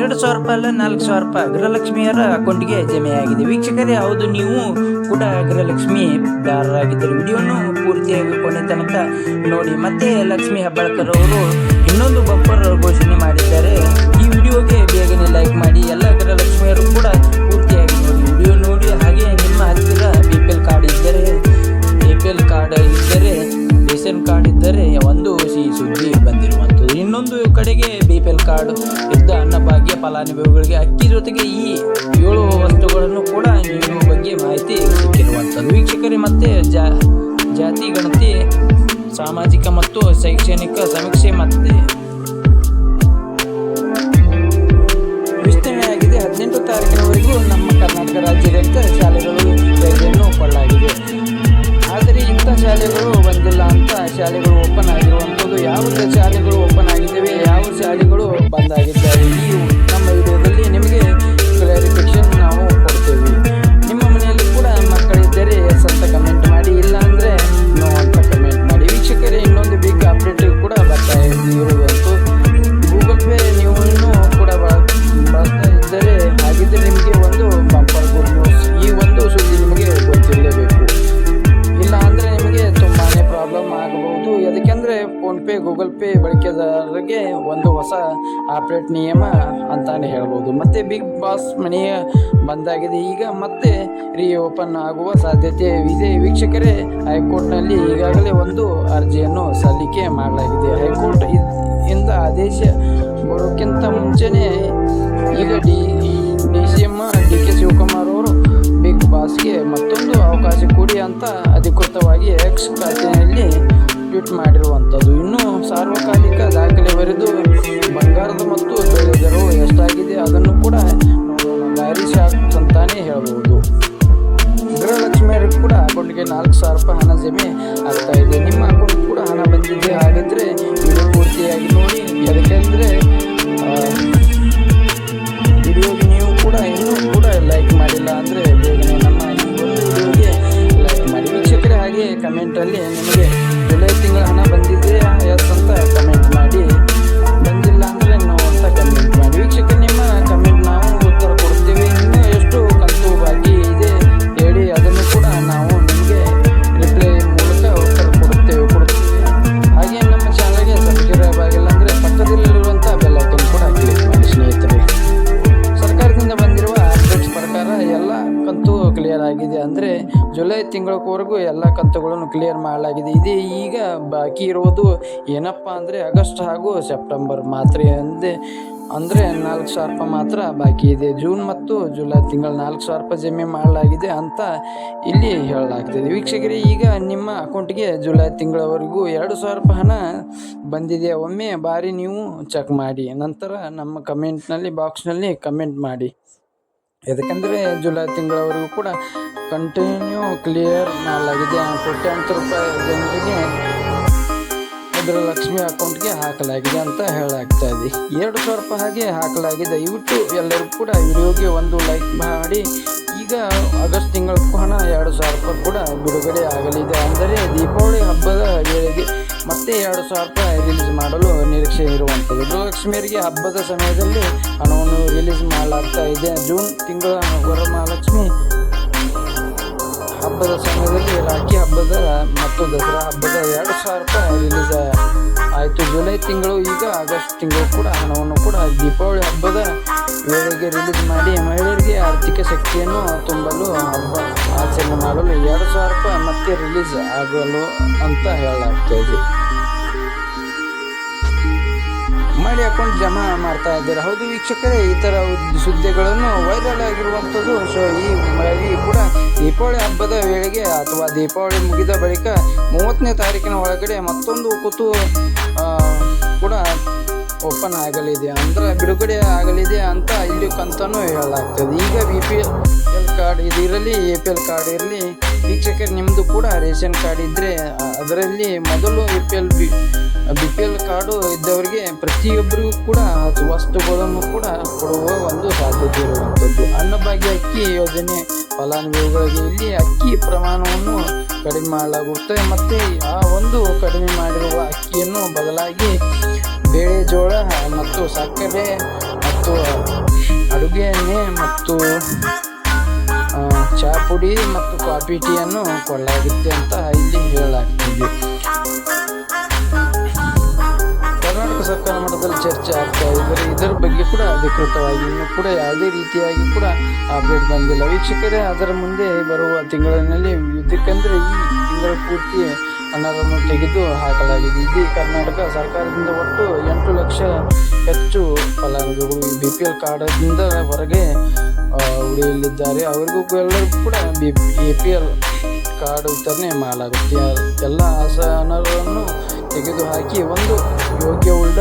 ಎರಡು ಸಾವಿರ ರೂಪಾಯಿ ಅಲ್ಲ, ನಾಲ್ಕು ಸಾವಿರ ರೂಪಾಯಿ. ಗೃಹಲಕ್ಷ್ಮಿಯರ ಅಕೌಂಟ್ಗೆ ಜಮೆಯಾಗಿದೆ. ವೀಕ್ಷಕರೇ, ಹೌದು, ನೀವು ಕೂಡ ಗೃಹಲಕ್ಷ್ಮಿ ದಾರರಾಗಿದ್ದರೆ ವಿಡಿಯೋನು ಪೂರ್ತಿಯಾಗಿ ಕೊನೆ ತನಕ ನೋಡಿ. ಮತ್ತೆ ಲಕ್ಷ್ಮಿ ಹೆಬ್ಬಾಳ್ಕರ್ ಅವರು ಇನ್ನೊಂದು ಬಂಪರ್ ಘೋಷಣೆ ಮಾಡಿದ್ದಾರೆ. ಈ ವಿಡಿಯೋಗೆ ಬೇಗನೆ ಲೈಕ್ ಮಾಡಿ. ಎಲ್ಲ ಗೃಹಲಕ್ಷ್ಮಿಯರು ಕೂಡ ಪೂರ್ತಿಯಾಗಿ ನೋಡಿ. ವಿಡಿಯೋ ನೋಡಿ. ಹಾಗೆ ನಿಮ್ಮ ಹತ್ತಿರ ಬಿ ಪಿ ಎಲ್ ಕಾರ್ಡ್ ಇದ್ದರೆ ಎ ಪಿ ಎಲ್ ಕಾರ್ಡ್ ಇದ್ದರೆ, ರೇಷನ್ ಕಾರ್ಡ್ ಇನ್ನೊಂದು ಕಡೆಗೆ ಬಿ ಪಿ ಎಲ್ ಕಾರ್ಡ್ ಇದ್ದ ಅನ್ನಭಾಗ್ಯ ಫಲಾನುಭವಿಗಳಿಗೆ ಅಕ್ಕಿ ಜೊತೆಗೆ ಈ ಏಳು ವಸ್ತುಗಳನ್ನು ಕೂಡ ನೀಡುವ ಬಗ್ಗೆ ಮಾಹಿತಿ ಸಿಕ್ಕಿರುವಂಥದ್ದು ವೀಕ್ಷಕರೇ ಮತ್ತೆ ಜಾ, ಜಾತಿ, ಗಣತಿ, ಸಾಮಾಜಿಕ ಮತ್ತು ಶೈಕ್ಷಣಿಕ ಸಮೀಕ್ಷೆ ಮತ್ತೆ ವಿಸ್ತರಣೆಯಾಗಿದೆ ಹದಿನೆಂಟು ತಾರೀಕಿನವರೆಗೂ ನಮ್ಮ ಕರ್ನಾಟಕ ರಾಜ್ಯಾದ್ಯಂತ ಶಾಲೆಗಳು ರಜೆಯನ್ನು ಕೊಳ್ಳಲಾಗಿದೆ ಆದರೆ ಇಂಥ ಶಾಲೆಗಳು ಬಂದಿಲ್ಲ ಅಂತ ಶಾಲೆಗಳು ಓಪನ್ ಆಗಿರುವಂಥದ್ದು ಯಾವುದೇ ಶಾಲೆಗಳು ಫೋನ್ಪೇ ಗೂಗಲ್ ಪೇ ಬಳಕೆದಾರರಿಗೆ ಒಂದು ಹೊಸ ಆಪ್ರೇಟ್ ನಿಯಮ ಅಂತಾನೆ ಹೇಳ್ಬೋದು. ಮತ್ತೆ ಬಿಗ್ ಬಾಸ್ ಮನೆಯ ಬಂದಾಗಿದೆ. ಈಗ ಮತ್ತೆ ರೀಓಪನ್ ಆಗುವ ಸಾಧ್ಯತೆ ಇದೆ. ವೀಕ್ಷಕರೇ, ಹೈಕೋರ್ಟ್ನಲ್ಲಿ ಈಗಾಗಲೇ ಒಂದು ಅರ್ಜಿಯನ್ನು ಸಲ್ಲಿಕೆ ಮಾಡಲಾಗಿದೆ. ಹೈಕೋರ್ಟ್ ಇಂದ ಆದೇಶ ಬರೋಕ್ಕಿಂತ ಮುಂಚೆನೇ ಈಗ D D C M D K Shivakumar ಅವರು ಬಿಗ್ ಬಾಸ್ಗೆ ಮತ್ತೊಂದು ಅವಕಾಶ ಕೊಡಿ ಅಂತ ಅಧಿಕೃತವಾಗಿ ಎಕ್ಸ್ ಖಾತೆಯಲ್ಲಿ ಟ್ವೀಟ್ ಮಾಡಿರುವಂಥದ್ದು. ಇನ್ನು ಸಾರ್ವಕಾಲಿಕ ದಾಖಲೆ ಬರೆದು ಬಂಗಾರದ ಮತ್ತು ಬೆಳೆ ದರವು ಎಷ್ಟಾಗಿದೆ ಅದನ್ನು ಕೂಡ ದಾರಿ ಶಾಕ್ ಅಂತಾನೆ ಹೇಳ್ಬೋದು. ಗೃಹಲಕ್ಷ್ಮಿಯರಿಗೆ ಕೂಡ ಅಕೌಂಟ್ಗೆ ನಾಲ್ಕು ಸಾವಿರ ರೂಪಾಯಿ ಹಣ ಜಮೆ ಆಗ್ತಾ ಇದೆ. ನಿಮ್ಮ ಅಕೌಂಟ್ ಕೂಡ ಹಣ ಬಂದಿದೆ. ಹಾಗಿದ್ರೆ ಇದು ಪೂರ್ತಿಯಾಗಿ ನೋಡಿ. ಯಾಕೆಂದರೆ ವಿಡಿಯೋಗೆ ಜುಲೈ ತಿಂಗಳವರೆಗೂ ಎಲ್ಲ ಕಂತುಗಳನ್ನು ಕ್ಲಿಯರ್ ಮಾಡಲಾಗಿದೆ. ಇದೇ ಈಗ ಬಾಕಿ ಇರುವುದು ಏನಪ್ಪ ಅಂದರೆ ಆಗಸ್ಟ್ ಹಾಗೂ ಸೆಪ್ಟೆಂಬರ್ ಮಾತ್ರ ಎಂದೇ ಅಂದರೆ ನಾಲ್ಕು ಸಾವಿರ ರೂಪಾಯಿ ಮಾತ್ರ ಬಾಕಿ ಇದೆ. ಜೂನ್ ಮತ್ತು ಜುಲೈ ತಿಂಗಳ ನಾಲ್ಕು ಸಾವಿರ ರೂಪಾಯಿ ಜಮೆ ಮಾಡಲಾಗಿದೆ ಅಂತ ಇಲ್ಲಿ ಹೇಳಲಾಗ್ತದೆ ವೀಕ್ಷಕರೇ, ಈಗ ನಿಮ್ಮ ಅಕೌಂಟ್ಗೆ ಜುಲೈ ತಿಂಗಳವರೆಗೂ ಎರಡು ಸಾವಿರ ರೂಪಾಯಿ ಹಣ ಬಂದಿದೆ. ಒಮ್ಮೆ ಬಾರಿ ನೀವು ಚೆಕ್ ಮಾಡಿ. ನಂತರ ನಮ್ಮ ಕಮೆಂಟ್ನಲ್ಲಿ ಬಾಕ್ಸ್ನಲ್ಲಿ ಕಮೆಂಟ್ ಮಾಡಿ. ಯಾಕಂದರೆ ಜುಲೈ ತಿಂಗಳವರೆಗೂ ಕೂಡ ಕಂಟಿನ್ಯೂ ಕ್ಲಿಯರ್ ಮಾಡಲಾಗಿದೆ ಆ ಕೋಟ್ಯಾಂತರ ರೂಪಾಯಿ ಜನರಿಗೆ ಅದರ ಲಕ್ಷ್ಮಿ ಅಕೌಂಟ್ಗೆ ಹಾಕಲಾಗಿದೆ ಅಂತ ಹೇಳಾಗ್ತಾ ಇದೆ. ಎರಡು ಸಾವಿರ ರೂಪಾಯಿ ಹಾಗೆ ಹಾಕಲಾಗಿದೆ. ದಯವಿಟ್ಟು ಎಲ್ಲರೂ ಕೂಡ ವಿಡಿಯೋಗೆ ಒಂದು ಲೈಕ್ ಮಾಡಿ. ಈಗ ಆಗಸ್ಟ್ ತಿಂಗಳ ಹಣ ಎರಡು ಸಾವಿರ ರೂಪಾಯಿ ಕೂಡ ಬಿಡುಗಡೆ ಆಗಲಿದೆ. ಅಂದರೆ ದೀಪಾವಳಿ ಹಬ್ಬದ ವೇಳೆಗೆ ಮತ್ತೆ ಎರಡು ಸಾವಿರ ರೂಪಾಯಿ ರಿಲೀಸ್ ಮಾಡಲು ನಿರೀಕ್ಷೆ ಇರುವಂಥದ್ದು. ಗೃಹಲಕ್ಷ್ಮಿಯರಿಗೆ ಹಬ್ಬದ ಸಮಯದಲ್ಲಿ ಹಣವನ್ನು ರಿಲೀಸ್ ಮಾಡಲಾಗ್ತಾ ಇದೆ. ಜೂನ್ ತಿಂಗಳ ವರಮಹಾಲಕ್ಷ್ಮಿ ಹಬ್ಬದ ಸಮಯದಲ್ಲಿ ರಾಖಿ ಹಬ್ಬದ ಮತ್ತು ದಸರಾ ಹಬ್ಬದ ಎರಡು ಸಾವಿರ ರೂಪಾಯಿ ರಿಲೀಸ್ ಆಯಿತು. ಜುಲೈ ತಿಂಗಳು ಈಗ ಆಗಸ್ಟ್ ತಿಂಗಳು ಕೂಡ ಹಣವನ್ನು ಕೂಡ ದೀಪಾವಳಿ ಹಬ್ಬದ ವೇಳೆಗೆ ರಿಲೀಸ್ ಮಾಡಿ ಮಹಿಳೆಯರಿಗೆ ಆರ್ಥಿಕ ಶಕ್ತಿಯನ್ನು ತುಂಬಲು ಹಬ್ಬ ಆಚರಣೆ ಮಾಡಲು ಎರಡು ಸಾವಿರ ರೂಪಾಯಿ ಮತ್ತೆ ರಿಲೀಸ್ ಆಗಲು ಅಂತ ಹೇಳಲಾಗ್ತಾ ಇದೆ. ಮಾಡಿ ಅಕೌಂಟ್ ಜಮಾ ಮಾಡ್ತಾ ಇದ್ದಾರೆ. ಹೌದು ವೀಕ್ಷಕರೇ, ಈ ಥರ ಸುದ್ದಿಗಳನ್ನು ವೈರಲ್ ಆಗಿರುವಂಥದ್ದು. ಸೊ ಈ ಮಳಿ ಕೂಡ ದೀಪಾವಳಿ ಹಬ್ಬದ ವೇಳೆಗೆ ಅಥವಾ ದೀಪಾವಳಿ ಮುಗಿದ ಬಳಿಕ ಮೂವತ್ತನೇ ತಾರೀಕಿನ ಒಳಗಡೆ ಮತ್ತೊಂದು ಕೂತು ಕೂಡ ಓಪನ್ ಆಗಲಿದೆ. ಅಂದ್ರೆ ಬಿಡುಗಡೆ ಆಗಲಿದೆ ಅಂತ ಇಲ್ಲಿ ಕಂತನೂ ಹೇಳಲಾಗ್ತದೆ. ಈಗ ಬಿ ಪಿ ಕಾರ್ಡ್ ಇದಿರಲಿ ಎ ಪಿ ಎಲ್ ಕಾರ್ಡ್ ಇರಲಿ, ವೀಕ್ಷಕರು ನಿಮ್ಮದು ಕೂಡ ರೇಷನ್ ಕಾರ್ಡ್ ಇದ್ದರೆ ಅದರಲ್ಲಿ ಮೊದಲು A P L B B P L card ಇದ್ದವರಿಗೆ ಪ್ರತಿಯೊಬ್ಬರಿಗೂ ಕೂಡ ವಸ್ತುಗಳನ್ನು ಕೂಡ ಕೊಡುವ ಒಂದು ಸಾಧ್ಯತೆ ಇರುವಂಥದ್ದು. ಅನ್ನಭಾಗ್ಯ ಅಕ್ಕಿ ಯೋಜನೆ ಫಲಾನುಭವಿಗಳಿಗೆ ಅಕ್ಕಿ ಪ್ರಮಾಣವನ್ನು ಕಡಿಮೆ ಮಾಡಲಾಗುತ್ತದೆ. ಮತ್ತು ಆ ಒಂದು ಕಡಿಮೆ ಮಾಡಿರುವ ಅಕ್ಕಿಯನ್ನು ಬದಲಾಗಿ ಬೇಳೆ ಜೋಳ ಮತ್ತು ಸಕ್ಕರೆ ಮತ್ತು ಅಡುಗೆ ಎಣ್ಣೆ ಮತ್ತು ಮತ್ತು ಕೊಡಲಾಗುತ್ತೆ ಅಂತ ಇಲ್ಲಿ ಹೇಳಲಾಗ್ತಿದೆ. ಕರ್ನಾಟಕ ಸರ್ಕಾರ ಮಟ್ಟದಲ್ಲಿ ಚರ್ಚೆ ಆಗ್ತಾ ಇದ್ದರೆ ಇದರ ಬಗ್ಗೆ ಕೂಡ ಅಧಿಕೃತವಾಗಿ ಇನ್ನೂ ಕೂಡ ಯಾವುದೇ ರೀತಿಯಾಗಿ ಕೂಡ ಅಪ್ಡೇಟ್ ಬಂದಿಲ್ಲ. ವೀಕ್ಷಕರೇ, ಅದರ ಮುಂದೆ ಬರುವ ತಿಂಗಳಿನಲ್ಲಿ, ಇದಕ್ಕೆಂದರೆ ಈ ತಿಂಗಳ ಪೂರ್ತಿ ಹಣವನ್ನು ತೆಗೆದು ಹಾಕಲಾಗಿದೆ. ಇಡೀ ಕರ್ನಾಟಕ ಸರ್ಕಾರದಿಂದ ಒಟ್ಟು ಎಂಟು ಲಕ್ಷ ಹೆಚ್ಚು ಫಲಾನುಭವಿಗಳು ಬಿ ಪಿ ಎಲ್ ಕಾರ್ಡದಿಂದ ಹೊರಗೆ ಉಳಿಯಲಿದ್ದಾರೆ. ಅವರಿಗೂ ಎಲ್ಲರಿಗೂ ಕೂಡ B A P L card ವಿತರಣೆ ಮಾಡಲಾಗುತ್ತೆ. ಎಲ್ಲ ಆಸನಗಳನ್ನು ತೆಗೆದುಹಾಕಿ ಒಂದು ಯೋಗ್ಯ ಬಿ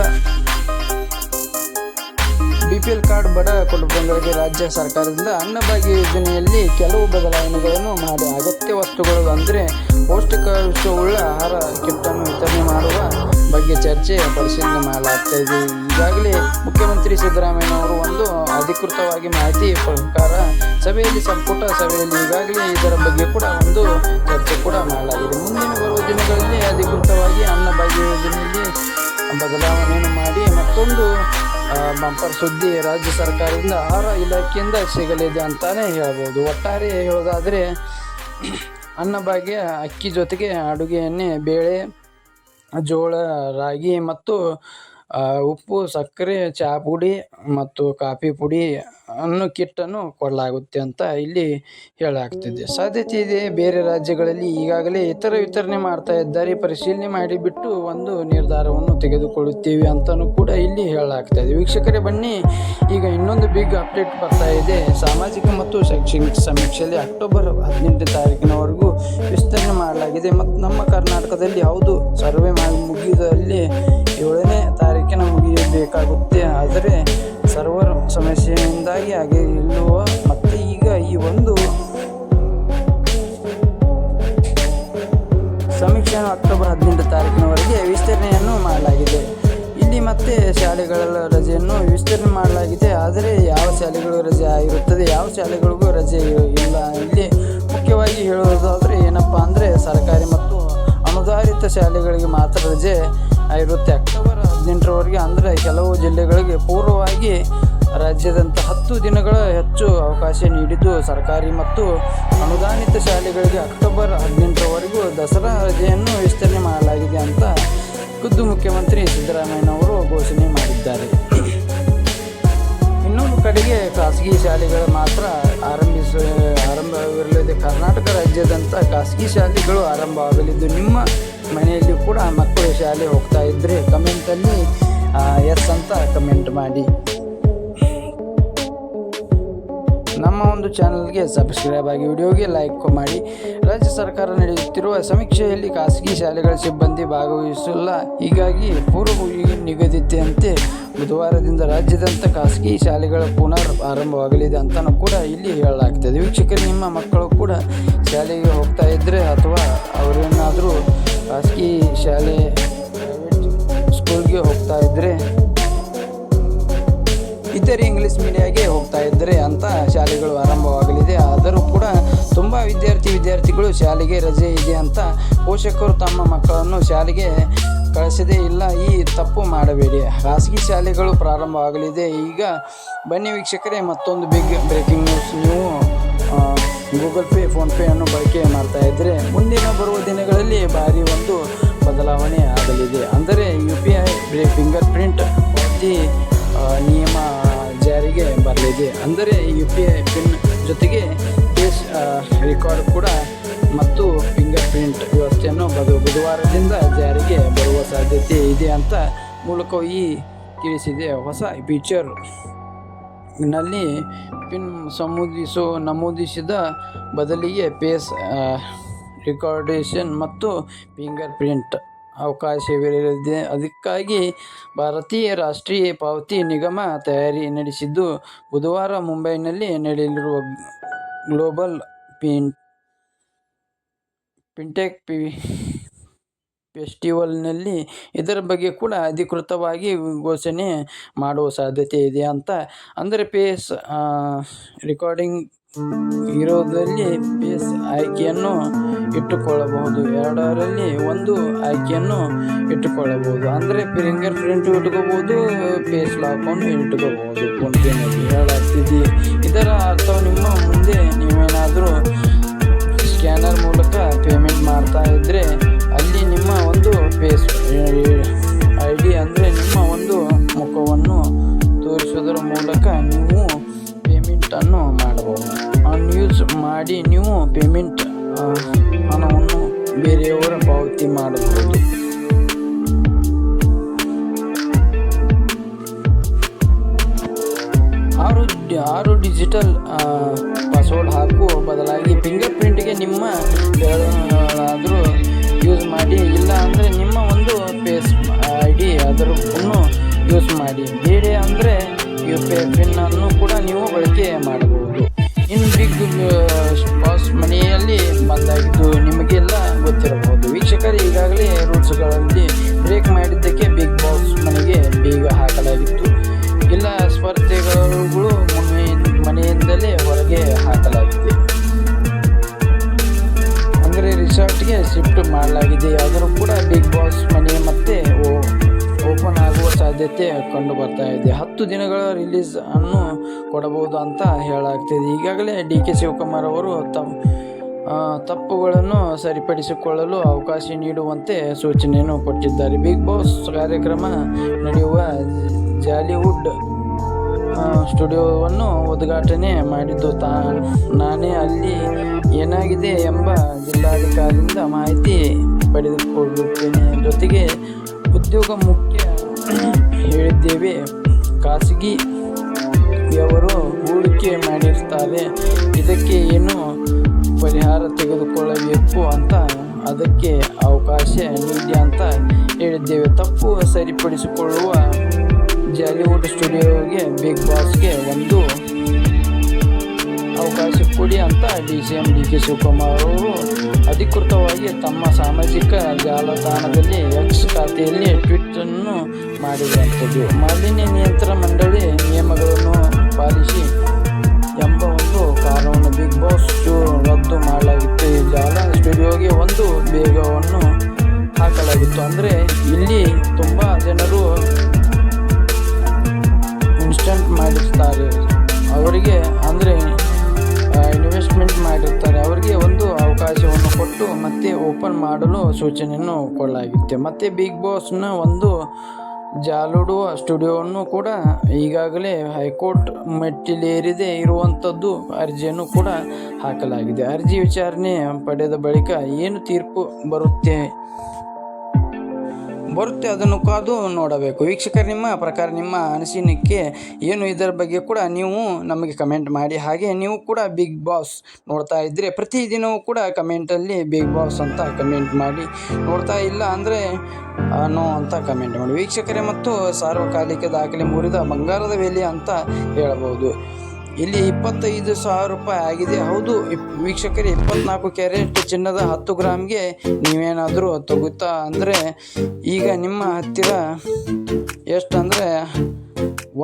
ಪಿ ಕಾರ್ಡ್ ಬಡ ಕುಟುಂಬಗಳಿಗೆ ರಾಜ್ಯ ಸರ್ಕಾರದಿಂದ ಅನ್ನಭಾಗ್ಯ ಯೋಜನೆಯಲ್ಲಿ ಕೆಲವು ಬದಲಾವಣೆಗಳನ್ನು ಮಾಡಿ ಅಗತ್ಯ ವಸ್ತುಗಳು ಅಂದರೆ ಪೌಷ್ಟಿಕಾಂಶವುಳ್ಳ ಆಹಾರ, ಕಿಟ್ಟನ್ನು ವಿತರಣೆ ಮಾಡುವ ಬಗ್ಗೆ ಚರ್ಚೆ ಪರಿಶೀಲನೆ ಮಾಡಲಾಗ್ತಾ ಇದೆ. ಈಗಾಗಲೇ ಮುಖ್ಯಮಂತ್ರಿ ಸಿದ್ದರಾಮಯ್ಯ ಅವರು ಒಂದು ಅಧಿಕೃತವಾಗಿ ಮಾಹಿತಿ ಪ್ರಕಾರ ಸಭೆಯಲ್ಲಿ ಸಂಪುಟ ಸಭೆಯಲ್ಲಿ ಈಗಾಗಲೇ ಇದರ ಬಗ್ಗೆ ಕೂಡ ಒಂದು ಚರ್ಚೆ ಕೂಡ ಮಾಡಲಾಗಿದೆ. ಮುಂದಿನ ಬರುವ ದಿನಗಳಲ್ಲಿ ಅಧಿಕೃತವಾಗಿ ಅನ್ನಭಾಗ್ಯ ಯೋಜನೆಯಲ್ಲಿ ಬದಲಾವಣೆಯನ್ನು ಮಾಡಿ ಮತ್ತೊಂದು ಬಂಪರ್ ಸುದ್ದಿ ರಾಜ್ಯ ಸರ್ಕಾರದಿಂದ ಆಹಾರ ಇಲಾಖೆಯಿಂದ ಸಿಗಲಿದೆ ಅಂತಾನೆ ಹೇಳ್ಬೋದು. ಒಟ್ಟಾರೆ ಹೇಳೋದಾದರೆ ಅನ್ನಭಾಗ್ಯ ಅಕ್ಕಿ ಜೊತೆಗೆ ಅಡುಗೆಯನ್ನೇ, ಬೇಳೆ, ಜೋಳ, ರಾಗಿ ಮತ್ತು ಉಪ್ಪು, ಸಕ್ಕರೆ ಚಹಾ ಪುಡಿ ಮತ್ತು ಕಾಫಿ ಪುಡಿ ಅನ್ನು ಕಿಟ್ಟನ್ನು ಕೊಡಲಾಗುತ್ತೆ ಅಂತ ಇಲ್ಲಿ ಹೇಳಲಾಗ್ತಿದೆ. ಸಾಧ್ಯತೆ ಇದೆ ಬೇರೆ ರಾಜ್ಯಗಳಲ್ಲಿ ಈಗಾಗಲೇ ಇತರ ವಿತರಣೆ ಮಾಡ್ತಾ ಇದ್ದಾರೆ. ಪರಿಶೀಲನೆ ಮಾಡಿಬಿಟ್ಟು ಒಂದು ನಿರ್ಧಾರವನ್ನು ತೆಗೆದುಕೊಳ್ಳುತ್ತೇವೆ ಅಂತಲೂ ಕೂಡ ಇಲ್ಲಿ ಹೇಳಲಾಗ್ತಾ ಇದೆ ವೀಕ್ಷಕರೇ, ಬನ್ನಿ, ಈಗ ಇನ್ನೊಂದು ಬಿಗ್ ಅಪ್ಡೇಟ್ ಬರ್ತಾ ಇದೆ. ಸಾಮಾಜಿಕ ಮತ್ತು ಶೈಕ್ಷಣಿಕ ಸಮೀಕ್ಷೆಯಲ್ಲಿ ಅಕ್ಟೋಬರ್ ಹದಿನೆಂಟನೇ ತಾರೀಕಿನವರೆಗೂ ವಿಸ್ತರಣೆ ಮಾಡಲಾಗಿದೆ. ಮತ್ತು ನಮ್ಮ ಕರ್ನಾಟಕದಲ್ಲಿ ಯಾವುದು ಸರ್ವೆ ಮಾಡಿ ಮುಗಿದಲ್ಲಿ ಏಳನೇ ತಾರೀಕಿನ ಮುಗಿಯಬೇಕಾಗುತ್ತೆ ಆದರೆ ಸರ್ವರ್ ಸಮಸ್ಯೆಯಿಂದಾಗಿ ಹಾಗೆ ಇಲ್ಲುವ ಮತ್ತು ಈಗ ಈ ಒಂದು ಸಮೀಕ್ಷೆಯನ್ನು ಅಕ್ಟೋಬರ್ ಹದಿನೆಂಟು ತಾರೀಕಿನವರೆಗೆ ವಿಸ್ತರಣೆಯನ್ನು ಮಾಡಲಾಗಿದೆ. ಇಲ್ಲಿ ಮತ್ತೆ ಶಾಲೆಗಳ ರಜೆಯನ್ನು ವಿಸ್ತರಣೆ ಮಾಡಲಾಗಿದೆ. ಆದರೆ ಯಾವ ಶಾಲೆಗಳು ರಜೆ ಆಗಿರುತ್ತದೆ, ಯಾವ ಶಾಲೆಗಳಿಗೂ ರಜೆ ಇಲ್ಲ. ಇಲ್ಲಿ ಮುಖ್ಯವಾಗಿ ಹೇಳುವುದಾದರೆ ಏನಪ್ಪ ಅಂದರೆ ಸರ್ಕಾರಿ ಮತ್ತು ಅನುದಾನಿತ ಶಾಲೆಗಳಿಗೆ ಮಾತ್ರ ರಜೆ ಇರುತ್ತೆ ಅಕ್ಟೋಬರ್ ಹದಿನೆಂಟರವರೆಗೆ ಅಂದರೆ ಕೆಲವು ಜಿಲ್ಲೆಗಳಿಗೆ ಪೂರ್ವವಾಗಿ ರಾಜ್ಯದಂತ ಹತ್ತು ದಿನಗಳ ಹೆಚ್ಚು ಅವಕಾಶ ನೀಡಿದ್ದು ಸರ್ಕಾರಿ ಮತ್ತು ಅನುದಾನಿತ ಶಾಲೆಗಳಿಗೆ ಅಕ್ಟೋಬರ್ ಹದಿನೆಂಟರವರೆಗೂ ದಸರಾ ರಜೆಯನ್ನು ವಿಸ್ತರಣೆ ಮಾಡಲಾಗಿದೆ ಅಂತ ಖುದ್ದು ಮುಖ್ಯಮಂತ್ರಿ ಸಿದ್ದರಾಮಯ್ಯನವರು ಘೋಷಣೆ ಮಾಡಿದ್ದಾರೆ. ಇನ್ನೊಂದು ಕಡೆಗೆ ಖಾಸಗಿ ಶಾಲೆಗಳು ಮಾತ್ರ ಆರಂಭವಿರಲಿದೆ ರಾಜ್ಯದಂಥ ಖಾಸಗಿ ಶಾಲೆಗಳು ಆರಂಭವಾಗಲಿದ್ದು ನಿಮ್ಮ ಮನೆಯಲ್ಲಿ ಕೂಡ ಮಕ್ಕಳು ಶಾಲೆ ಹೋಗ್ತಾ ಇದ್ದರೆ ಕಮೆಂಟಲ್ಲಿ ಎಸ್ ಅಂತ ಕಮೆಂಟ್ ಮಾಡಿ. ನಮ್ಮ ಒಂದು ಚಾನಲ್ಗೆ ಸಬ್ಸ್ಕ್ರೈಬ್ ಆಗಿ ವಿಡಿಯೋಗೆ ಲೈಕ್ ಮಾಡಿ. ರಾಜ್ಯ ಸರ್ಕಾರ ನಡೆಯುತ್ತಿರುವ ಸಮೀಕ್ಷೆಯಲ್ಲಿ ಖಾಸಗಿ ಶಾಲೆಗಳ ಸಿಬ್ಬಂದಿ ಭಾಗವಹಿಸಿಲ್ಲ. ಹೀಗಾಗಿ ಪೂರ್ವ ನಿಗದಿತೆಯಂತೆ ಬುಧವಾರದಿಂದ ರಾಜ್ಯದಂತ ಖಾಸಗಿ ಶಾಲೆಗಳ ಪುನರ್ ಆರಂಭವಾಗಲಿದೆ ಅಂತಲೂ ಕೂಡ ಇಲ್ಲಿ ಹೇಳಲಾಗ್ತದೆ. ವೀಕ್ಷಕರು, ನಿಮ್ಮ ಮಕ್ಕಳು ಕೂಡ ಶಾಲೆಗೆ ಹೋಗ್ತಾ ಇದ್ದರೆ ಅಥವಾ ಅವರೇನಾದರೂ ಖಾಸಗಿ ಶಾಲೆ ಸ್ಕೂಲ್ಗೆ ಹೋಗ್ತಾ ಇದ್ದರೆ ಇತರೆ ಇಂಗ್ಲೀಷ್ ಮೀಡಿಯಾಗೆ ಹೋಗ್ತಾ ಇದ್ದರೆ ಅಂತ ಶಾಲೆಗಳು ಆರಂಭವಾಗಲಿದೆ. ಆದರೂ ಕೂಡ ತುಂಬ ವಿದ್ಯಾರ್ಥಿ, ವಿದ್ಯಾರ್ಥಿಗಳು ಶಾಲೆಗೆ ರಜೆ ಇದೆ ಅಂತ ಪೋಷಕರು ತಮ್ಮ ಮಕ್ಕಳನ್ನು ಶಾಲೆಗೆ ಕಳಿಸದೇ. ಇಲ್ಲ, ಈ ತಪ್ಪು ಮಾಡಬೇಡಿ. ಖಾಸಗಿ ಶಾಲೆಗಳು ಪ್ರಾರಂಭವಾಗಲಿದೆ ಈಗ ಬನ್ನಿ ವೀಕ್ಷಕರೇ, ಮತ್ತೊಂದು ಬಿಗ್ ಬ್ರೇಕಿಂಗ್ ನ್ಯೂಸ್ ನೀವು ಗೂಗಲ್ ಪೇ ಫೋನ್ಪೇಯನ್ನು ಬಳಕೆ ಮಾಡ್ತಾ ಇದ್ದರೆ ಮುಂದಿನ ಬರುವ ದಿನಗಳಲ್ಲಿ ಭಾರಿ ಒಂದು ಬದಲಾವಣೆ ಆಗಲಿದೆ. ಅಂದರೆ U P I fingerprint ಪಾವತಿ ನಿಯಮ ಜಾರಿಗೆ ಬರಲಿದೆ. ಅಂದರೆ ಯು ಪಿ ಐ ಪಿನ್ ಜೊತೆಗೆ ಫೇಸ್ ರೆಕಾರ್ಡ್ ಕೂಡ ಮತ್ತು ಫಿಂಗರ್ ಪ್ರಿಂಟ್ ವ್ಯವಸ್ಥೆಯನ್ನು ಬದು ಬುಧವಾರದಿಂದ ಜಾರಿಗೆ ಬರುವ ಸಾಧ್ಯತೆ ಇದೆ ಅಂತ ಮೂಲಕ ಈ ತಿಳಿಸಿದೆ ಹೊಸ ಫೀಚರ್ನಲ್ಲಿ ಪಿನ್ ಸಮೂದಿಸೋ, ನಮೂದಿಸಿದ ಬದಲಿಗೆ ಪೇಸ್ ರೆಕಾರ್ಡೇಷನ್ ಮತ್ತು ಫಿಂಗರ್ ಪ್ರಿಂಟ್ ಅವಕಾಶವಿರಲಿದೆ. ಅದಕ್ಕಾಗಿ ಭಾರತೀಯ ರಾಷ್ಟ್ರೀಯ ಪಾವತಿ ನಿಗಮ ತಯಾರಿ ನಡೆಸಿದ್ದು ಬುಧವಾರ ಮುಂಬೈನಲ್ಲಿ ನಡೆಯಲಿರುವ ಗ್ಲೋಬಲ್ ಪಿನ್ ಫಿನ್ಟೆಕ್ ಪಿ ಫೆಸ್ಟಿವಲ್ನಲ್ಲಿ ಇದರ ಬಗ್ಗೆ ಕೂಡ ಅಧಿಕೃತವಾಗಿ ಘೋಷಣೆ ಮಾಡುವ ಸಾಧ್ಯತೆ ಇದೆ ಅಂತ. ಅಂದರೆ ಪೇಸ್ ರೆಕಾರ್ಡಿಂಗ್ ಇರೋದರಲ್ಲಿ ಪೇಸ್ ಆಯ್ಕೆಯನ್ನು ಇಟ್ಟುಕೊಳ್ಳಬಹುದು. ಎರಡರಲ್ಲಿ ಒಂದು ಆಯ್ಕೆಯನ್ನು ಇಟ್ಟುಕೊಳ್ಳಬಹುದು. ಅಂದರೆ ಫಿಂಗರ್ ಪ್ರಿಂಟ್ ಇಟ್ಕೋಬಹುದು, ಪೇಸ್ ಲಾಕನ್ನು ಇಟ್ಕೋಬಹುದು. ಫೋನ್ಪೇನಲ್ಲಿ ಹೇಳಾಗ್ತಿದೆ ಇದರ ಅರ್ಥವು ನಿಮ್ಮ ಮುಂದೆ ನೀವೇನಾದರೂ ಮಾಡಬಹುದು. ಆರು ಆರು ಡಿಜಿಟಲ್ ಪಾಸ್ವರ್ಡ್ ಹಾಕುವ ಬದಲಾಗಿ ಫಿಂಗರ್ ಪ್ರಿಂಟ್ಗೆ ನಿಮ್ಮ ಆದರೂ ಯೂಸ್ ಮಾಡಿ ಇಲ್ಲ ಅಂದರೆ ನಿಮ್ಮ ಒಂದು ಫೇಸ್ ಐ ಡಿ ಅದರನ್ನು ಯೂಸ್ ಮಾಡಿ. ಬೇರೆ ಅಂದರೆ ಯು ಪಿ ಐ ಪಿನ್ನನ್ನು ಕೂಡ ನೀವು ಬಳಕೆ ಮಾಡಬಹುದು. ಇನ್ನು ಬಿಗ್ ಬಾಸ್ ಮನೆಯಲ್ಲಿ ಬಂದಾಗಿದ್ದು ನಿಮಗೆಲ್ಲ ಗೊತ್ತಿರಬಹುದು. ಈಗಾಗಲೇ ರೂಲ್ಸ್ಗಳಲ್ಲಿ ಬ್ರೇಕ್ ಮಾಡಿದ್ದಕ್ಕೆ ಬಿಗ್ ಬಾಸ್ ಮನೆಗೆ ಬೀಗ ಹಾಕಲಾಗಿತ್ತು. ಎಲ್ಲ ಸ್ಪರ್ಧೆಗಳು ಮನೆ, ಮನೆಯಿಂದಲೇ ಹೊರಗೆ ಹಾಕಲಾಗಿದೆ. ಅಂದರೆ ರಿಸಾರ್ಟ್ಗೆ ಶಿಫ್ಟ್ ಮಾಡಲಾಗಿದೆ. ಆದರೂ ಕೂಡ ಬಿಗ್ ಬಾಸ್ ಮನೆ ಮತ್ತೆ ಓಪನ್ ಆಗುವ ಸಾಧ್ಯತೆ ಕಂಡು ಬರ್ತಾ ಇದೆ. ಹತ್ತು ದಿನಗಳ ರಿಲೀಸ್ ಅನ್ನು ಕೊಡಬಹುದು ಅಂತ ಹೇಳಲಾಗ್ತಿದೆ. ಈಗಾಗಲೇ ಡಿ ಕೆ ಶಿವಕುಮಾರ್ ಅವರು ತಮ್ಮ ತಪ್ಪುಗಳನ್ನು ಸರಿಪಡಿಸಿಕೊಳ್ಳಲು ಅವಕಾಶ ನೀಡುವಂತೆ ಸೂಚನೆಯನ್ನು ಕೊಟ್ಟಿದ್ದಾರೆ. ಬಿಗ್ ಬಾಸ್ ಕಾರ್ಯಕ್ರಮ ನಡೆಯುವ ಜಾಲಿವುಡ್ ಸ್ಟುಡಿಯೋವನ್ನು ಉದ್ಘಾಟನೆ ಮಾಡಿದ್ದು ತಾ, ನಾನೇ ಅಲ್ಲಿ ಏನಾಗಿದೆ ಎಂಬ ಜಿಲ್ಲಾಧಿಕಾರಿಯಿಂದ ಮಾಹಿತಿ ಪಡೆದುಕೊಳ್ಳುತ್ತೇನೆ. ಜೊತೆಗೆ ಉದ್ಯೋಗ ಮುಖ್ಯ ಹೇಳಿದ್ದೇವೆ. ಖಾಸಗಿಯವರು ಹೂಡಿಕೆ ಮಾಡಿರ್ತಾರೆ. ಇದಕ್ಕೆ ಏನು ಪರಿಹಾರ ತೆಗೆದುಕೊಳ್ಳಬೇಕು ಅಂತ ಅದಕ್ಕೆ ಅವಕಾಶ ನೀಡಿ ಅಂತ ಹೇಳಿದ್ದೇವೆ. ತಪ್ಪು ಸರಿಪಡಿಸಿಕೊಳ್ಳುವ ಜಾಲಿವುಡ್ ಸ್ಟುಡಿಯೋಗೆ ಬಿಗ್ ಬಾಸ್ಗೆ ಒಂದು ಅವಕಾಶ ಕೊಡಿ ಅಂತ D C M D K Shivakumar ಅವರು ಅಧಿಕೃತವಾಗಿ ತಮ್ಮ ಸಾಮಾಜಿಕ ಜಾಲತಾಣದಲ್ಲಿ ಎಕ್ಸ್ ಖಾತೆಯಲ್ಲಿ ಅನ್ನು ಮಾಡಿರುವಂಥದ್ದು. ಮಾಲಿನ್ಯ ನಿಯಂತ್ರಣ ಮಂಡಳಿ ನಿಯಮಗಳನ್ನು ಪಾಲಿಸಿ ಎಂಬ ಒಂದು ಕಾರಣವನ್ನು ಬಿಗ್ ಬಾಸ್ ಈ ಜಾಲ ಸ್ಟುಡಿಯೋಗೆ ಒಂದು ಬೇಗವನ್ನು ಹಾಕಲಾಗಿತ್ತು. ಅಂದರೆ ಇಲ್ಲಿ ತುಂಬ ಜನರು ಇನ್ಸ್ಟಂಟ್ ಮಾಡಿರ್ತಾರೆ. ಅವರಿಗೆ ಅಂದರೆ ಇನ್ವೆಸ್ಟ್ಮೆಂಟ್ ಮಾಡಿರ್ತಾರೆ. ಅವರಿಗೆ ಒಂದು ಅವಕಾಶವನ್ನು ಕೊಟ್ಟು ಮತ್ತೆ ಓಪನ್ ಮಾಡಲು ಸೂಚನೆಯನ್ನು ಕೊಡಲಾಗಿತ್ತೆ. ಮತ್ತು ಬಿಗ್ ಬಾಸ್ನ ಒಂದು ಜಾಲುಡುವ ಸ್ಟುಡಿಯೋವನ್ನು ಕೂಡ ಈಗಾಗಲೇ ಹೈಕೋರ್ಟ್ ಮೆಟ್ಟಿಲೇರಿದೆ ಇರುವಂಥದ್ದು ಅರ್ಜಿಯನ್ನು ಕೂಡ ಹಾಕಲಾಗಿದೆ. ಅರ್ಜಿ ವಿಚಾರಣೆ ಪಡೆದ ಬಳಿಕ ಏನು ತೀರ್ಪು ಬರುತ್ತೆ? ಬರುತ್ತೆ, ಅದನ್ನು ಕಾದು ನೋಡಬೇಕು. ವೀಕ್ಷಕರು, ನಿಮ್ಮ ಪ್ರಕಾರ ನಿಮ್ಮ ಅನಿಸಿನಕ್ಕೆ ಏನು? ಇದರ ಬಗ್ಗೆ ಕೂಡ ನೀವು ನಮಗೆ ಕಮೆಂಟ್ ಮಾಡಿ. ಹಾಗೆ ನೀವು ಕೂಡ ಬಿಗ್ ಬಾಸ್ ನೋಡ್ತಾ ಇದ್ದರೆ ಪ್ರತಿದಿನವೂ ಕೂಡ ಕಮೆಂಟಲ್ಲಿ ಬಿಗ್ ಬಾಸ್ ಅಂತ ಕಮೆಂಟ್ ಮಾಡಿ. ನೋಡ್ತಾ ಇಲ್ಲ ಅಂದರೆ ನೋ ಅಂತ ಕಮೆಂಟ್ ಮಾಡಿ. ವೀಕ್ಷಕರೇ, ಮತ್ತು ಸಾರ್ವಕಾಲಿಕ ದಾಖಲೆ ಮುರಿದ ಬಂಗಾರದ ಬೆಲೆ ಅಂತ ಹೇಳ್ಬೋದು. ಇಲ್ಲಿ ಇಪ್ಪತ್ತೈದು ಸಾವಿರ ರೂಪಾಯಿ ಆಗಿದೆ. ಹೌದು ವೀಕ್ಷಕರು, ಇಪ್ಪತ್ನಾಲ್ಕು ಕ್ಯಾರೆಟ್ ಚಿನ್ನದ ಹತ್ತು ಗ್ರಾಮ್ಗೆ ನೀವೇನಾದರೂ ತಗುತ್ತಾ ಅಂದರೆ ಈಗ ನಿಮ್ಮ ಹತ್ತಿರ ಎಷ್ಟಂದರೆ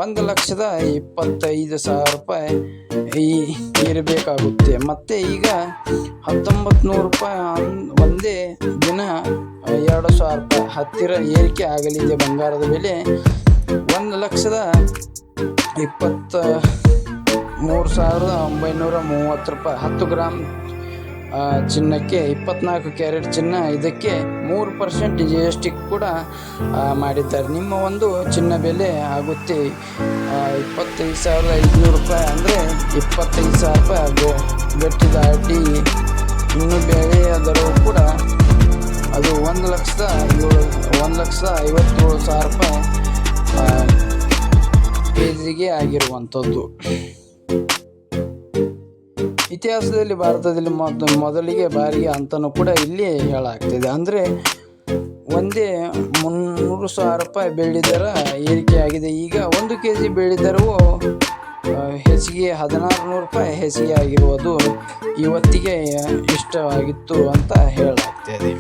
ಒಂದು ಲಕ್ಷದ ಇಪ್ಪತ್ತೈದು ಸಾವಿರ ರೂಪಾಯಿ ಈ ಇರಬೇಕಾಗುತ್ತೆ. ಮತ್ತು ಈಗ ಹತ್ತೊಂಬತ್ತು ನೂರು ರೂಪಾಯಿ ಒಂದೇ ದಿನ ಎರಡು ಸಾವಿರ ರೂಪಾಯಿ ಹತ್ತಿರ ಏರಿಕೆ ಆಗಲಿದೆ ಬಂಗಾರದ ಬೆಲೆ. ಒಂದು ಲಕ್ಷದ ಇಪ್ಪತ್ತ ಮೂರು ಸಾವಿರದ ಒಂಬೈನೂರ ಮೂವತ್ತು ರೂಪಾಯಿ. ಹತ್ತು ಗ್ರಾಮ್ ಚಿನ್ನಕ್ಕೆ ಇಪ್ಪತ್ನಾಲ್ಕು ಕ್ಯಾರೆಟ್ ಚಿನ್ನ. ಇದಕ್ಕೆ ಮೂರು ಪರ್ಸೆಂಟ್ ಜಿ ಎಸ್ ಟಿ ಕೂಡ ಮಾಡಿದ್ದಾರೆ. ನಿಮ್ಮ ಒಂದು ಚಿನ್ನ ಬೆಲೆ ಆಗುತ್ತೆ ಇಪ್ಪತ್ತೈದು ಸಾವಿರದ ಐದುನೂರು ರೂಪಾಯಿ. ಅಂದರೆ ಇಪ್ಪತ್ತೈದು ಸಾವಿರ ರೂಪಾಯಿ ಆಗೋ ಗಟ್ಟಿ ದಾಟಿ ಇನ್ನೂ ಬೆಳೆ ದರವು ಕೂಡ ಅದು ಒಂದು ಲಕ್ಷದ ಏಳು, ಒಂದು ಲಕ್ಷದ ಐವತ್ತೇಳು ಸಾವಿರ ರೂಪಾಯಿ ಕೆ ಜಿಗೆ ಆಗಿರುವಂಥದ್ದು. ಇತಿಹಾಸದಲ್ಲಿ ಭಾರತದಲ್ಲಿ ಮೊದಲಿಗೆ ಬಾರಿಗೆ ಅಂತಲೂ ಕೂಡ ಇಲ್ಲಿ ಹೇಳಾಗ್ತಿದೆ. ಅಂದರೆ ಒಂದೇ ಮುನ್ನೂರು ಸಾವಿರ ರೂಪಾಯಿ ಬೆಳ್ಳಿ ದರ ಏರಿಕೆಯಾಗಿದೆ. ಈಗ ಒಂದು ಕೆ ಜಿ ಬೆಳ್ಳಿ ದರವು ಹೆಚ್ಚಿಗೆ ಹದಿನಾರು ನೂರು ರೂಪಾಯಿ ಹೆಚ್ಚಿಗೆ ಆಗಿರುವುದು ಇವತ್ತಿಗೆ ಇಷ್ಟವಾಗಿತ್ತು ಅಂತ ಹೇಳಲಾಗ್ತಿದೆ